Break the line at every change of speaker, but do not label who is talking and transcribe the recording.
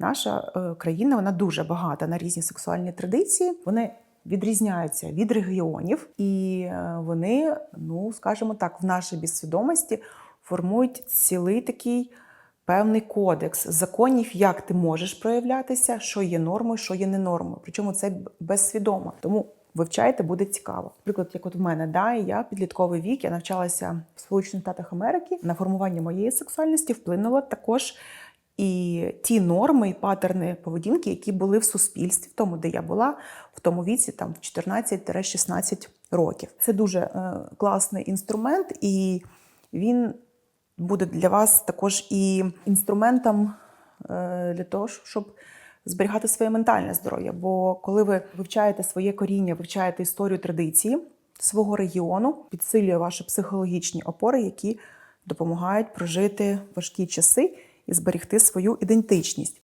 Наша е, країна вона дуже багата на різні сексуальні традиції. Вони відрізняються від регіонів, і е, вони, ну скажімо так, в нашій безсвідомості формують цілий такий певний кодекс законів, як ти можеш проявлятися, що є нормою, що є не нормою. Причому це безсвідомо. Тому вивчайте, буде цікаво. Наприклад, як от в мене, да, я підлітковий вік, я навчалася в Сполучених Штатах Америки. На формування моєї сексуальності вплинуло також і ті норми і патерни поведінки, які були в суспільстві, в тому, де я була, в тому віці, там в 14-16 років. Це дуже е, класний інструмент, і він буде для вас також і інструментом е, для того, щоб зберігати своє ментальне здоров'я. Бо коли ви вивчаєте своє коріння, вивчаєте історію традиції свого регіону, підсилює ваші психологічні опори, які допомагають прожити важкі часи і зберегти свою ідентичність.